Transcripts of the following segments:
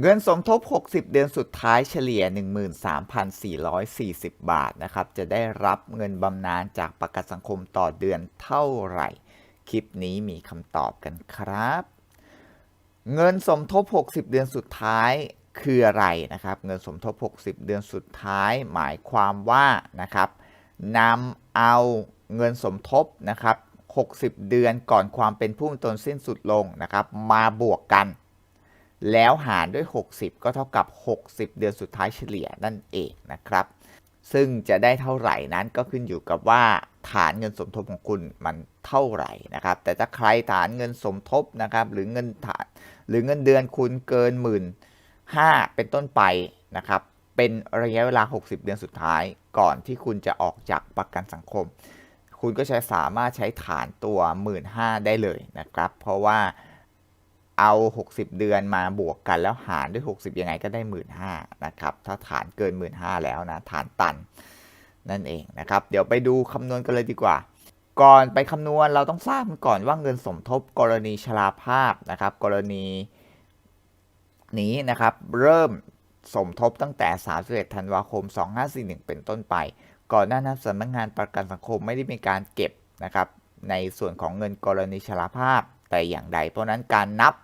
เงินสมทบ 60 เดือนสุดท้ายเฉลี่ย 13,440 บาทนะครับ จะได้รับเงินบำนาญจากประกันสังคมต่อเดือนเท่าไหร่ คลิปนี้มีคำตอบกันครับ เงินสมทบ 60 เดือนสุดท้ายคืออะไรนะครับ เงินสมทบ 60 เดือนสุดท้าย หมายความว่านะครับนำเอาเงินสมทบนะครับ 60 เดือนก่อนความเป็นผู้มีตนสิ้นสุดลงนะครับ มาบวกกัน แล้วหารด้วย 60 ก็เท่ากับ 60 เดือนสุดท้ายเฉลี่ยนั่นเองนะครับ ซึ่งจะได้เท่าไหร่นั้นก็ขึ้นอยู่กับว่าฐานเงินสมทบของคุณมันเท่าไหร่นะครับ แต่ถ้าใครฐานเงินสมทบนะครับหรือเงินฐานหรือเงินเดือนคุณเกินหมื่นห้าเป็นต้นไปนะครับ เป็นระยะเวลา 60 เดือนสุดท้ายก่อนที่คุณจะออกจากประกันสังคม คุณก็ใช้สามารถใช้ฐานตัว 1 5ื่นได้เลยนะครับ เพราะว่า เอา 60 เดือนมาบวกกันแล้วหารด้วย 60 ยังไงก็ได้ 1 5ื่นนะครับ ถ้าฐานเกิน 1 5ื่นแล้วนะ ฐานตันนั่นเองนะครับ เดี๋ยวไปดูคำนวณกันเลยดีกว่า ก่อนไปคำนวณเราต้องทราบก่อนว่าเงินสมทบกรณีชราภาพนะครับ กรณีนี้นะครับ เริ่มสมทบตั้งแต่ 31 ธันวาคม 2541 เป็นต้นไป ก่อนหน้านั้นสำนักงานประกันสังคมไม่ได้มีการเก็บนะครับ ในส่วนของเงินกรณีชราภาพแต่อย่างใด เพราะนั้นการนับ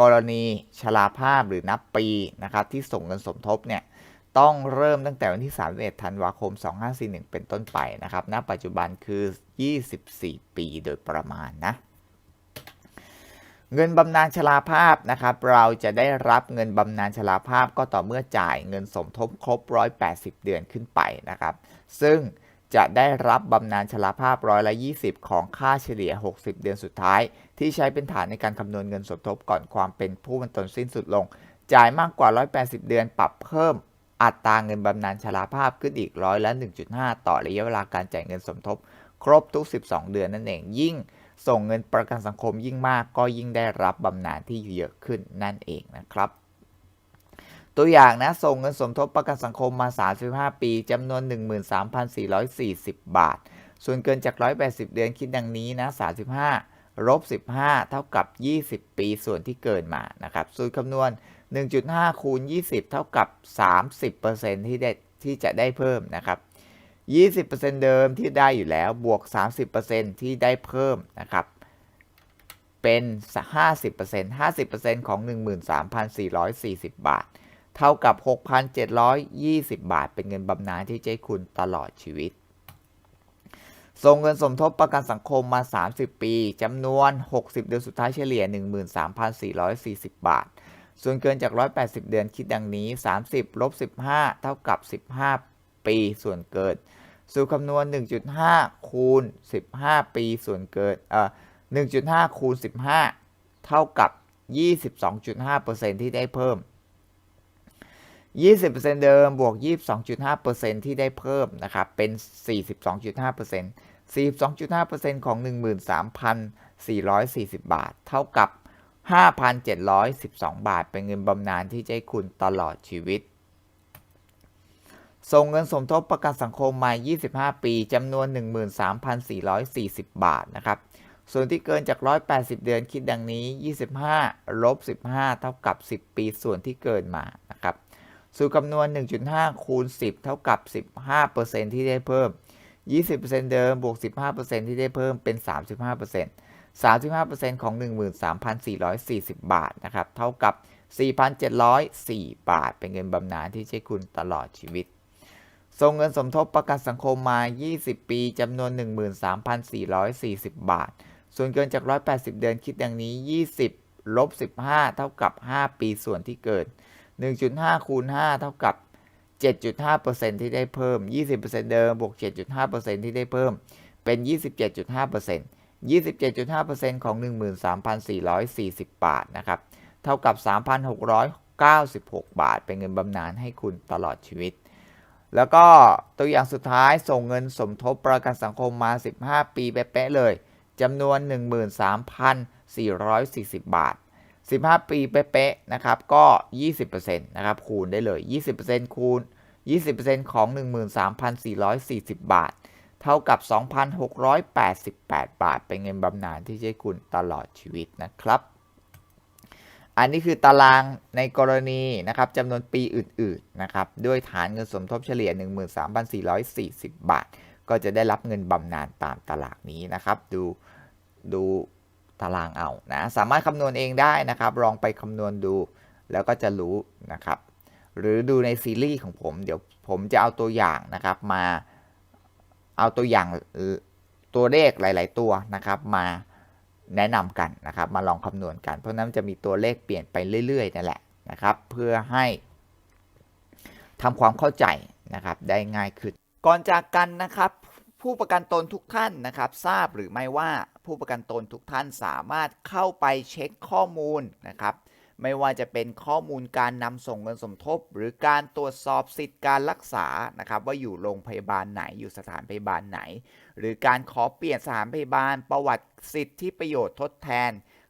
กรณีชราภาพหรือนับปีนะครับที่ส่งเงินสมทบเนี่ยต้องเริ่มตั้งแต่วันที่ 31 ธันวาคม 2541 เป็นต้นไปนะครับณปัจจุบันคือ 24 ปีโดยประมาณนะเงินบำนาญชราภาพนะครับเราจะได้รับเงินบำนาญชราภาพก็ต่อเมื่อจ่ายเงินสมทบครบ 180 เดือนขึ้นไปนะครับ ซึ่ง จะได้รับบำนาญชราภาพร้อยละ 20 ของค่าเฉลี่ย 60 เดือนสุดท้าย ที่ใช้เป็นฐานในการคำนวณเงินสมทบก่อนความเป็นผู้บรรทนสิ้นสุดลง จ่ายมากกว่า 180 เดือนปรับเพิ่มอัตราเงินบำนาญชราภาพขึ้นอีกร้อยละ 1.5 ต่อระยะเวลาการจ่ายเงินสมทบ ครบทุก 12 เดือนนั่นเอง ยิ่งส่งเงินประกันสังคมยิ่งมากก็ยิ่งได้รับบำนาญที่เยอะขึ้นนั่นเองนะครับ ตัวอย่างนะ ส่งเงินสมทบประกันสังคมมา 35 ปีจำนวน 13,440 บาท ส่วนเกินจาก 180 เดือนคิดดังนี้นะ 35ลบ15 เท่ากับ 20 ปีส่วนที่เกินมานะครับสูตรคำนวณ 1.5 คูณ 20 เท่ากับ 30%ที่ได้ที่จะได้เพิ่มนะครับ 20%เดิมที่ได้อยู่แล้วบวก 30%ที่ได้เพิ่มนะครับเป็น 50% 50%ของ 13,440 บาท เท่ากับ 6,720 บาท เป็นเงินบำนาญที่จะคุณตลอดชีวิต ส่งเงินสมทบประกันสังคมมา 30 ปีจำนวน 60 เดือนสุดท้ายเฉลี่ย 13,440 บาท ส่วนเกินจาก 180 เดือนคิดดังนี้ 30ลบ15 เท่ากับ 15 ปีส่วนเกินสูตรคำนวณ 1.5 คูณ 15 ปีส่วนเกินเอ่อ1.5 คูณ 15 เท่ากับ 22.5%ที่ได้เพิ่ม 20%เดิมบวก 22.5%ที่ได้เพิ่มนะครับ เป็น 42.5% 42.5%ของ 13,440 บาท เท่ากับ 5,712 บาท เป็นเงินบำนาญที่จะให้คุณตลอดชีวิต ส่งเงินสมทบประกันสังคมมา 25 ปี จำนวน 13,440 บาทนะครับ ส่วนที่เกินจาก 180 เดือนคิดดังนี้ 25 ลบ 15 เท่ากับ 10 ปีส่วนที่เกินมา สูตรคำนวณ 1.5 คูณ 10 เท่ากับ 15%ที่ได้เพิ่ม 20%เดิมบวก 15%ที่ได้เพิ่มเป็น 35% 35%ของ 13,440 บาทนะครับ เท่ากับ 4,704 บาท เป็นเงินบำนาญที่ใช้คุณตลอดชีวิต ส่งเงินสมทบประกันสังคมมา 20 ปีจำนวน 13,440 บาท ส่วนเกินจาก 180 เดือนคิดดังนี้ 20 ลบ 15 เท่ากับ 5 ปีส่วนที่เกิน 1.5 คูณ 5 เท่ากับ 7.5%ที่ได้เพิ่ม 20%เดิมบวก 7.5%ที่ได้เพิ่ม เป็น 27.5% 27.5%ของ 13,440 บาทนะครับ เท่ากับ 3,696 บาท เป็นเงินบำนาญให้คุณตลอดชีวิต แล้วก็ตัวอย่างสุดท้ายส่งเงินสมทบประกันสังคมมา 15 ปีเป๊ะเลยจำนวน 13,440 บาท 15 ปีเป๊ะๆนะครับก็ 20%นะครับคูณได้เลย 20%คูณ 20%ของ 13,440 บาท เท่ากับ 2,688 บาท เป็นเงินบำนาญที่จะให้คุณตลอดชีวิตนะครับ อันนี้คือตารางในกรณีนะครับจำนวนปีอื่นๆนะครับด้วยฐานเงินสมทบเฉลี่ย 13,440 บาท ก็จะได้รับเงินบำนาญตามตารางนี้นะครับ ดูดู ตารางเอานะสามารถคำนวณเองได้นะครับลองไปคำนวณดู แล้วก็จะรู้นะครับ หรือดูในซีรีส์ของผม เดี๋ยวผมจะเอาตัวอย่างนะครับมาเอาตัวอย่างตัวเลขหลาย ๆ ตัวนะครับมาแนะนำกันนะครับ มาลองคำนวณกัน เพราะนั้นจะมีตัวเลขเปลี่ยนไปเรื่อย ๆ นั่นแหละนะครับ เพื่อให้ทำความเข้าใจนะครับได้ง่ายขึ้น ก่อนจากกันนะครับ ผู้ประกันตนทุกท่านนะครับ ทราบหรือไม่ว่าผู้ประกันตนทุกท่านสามารถเข้าไปเช็คข้อมูลนะครับไม่ว่าจะเป็นข้อมูลการนำส่งเงินสมทบ หรือการตรวจสอบสิทธิการรักษานะครับ ว่าอยู่โรงพยาบาลไหนอยู่สถานพยาบาลไหน หรือการขอเปลี่ยนสถานพยาบาลประวัติสิทธิประโยชน์ทดแทน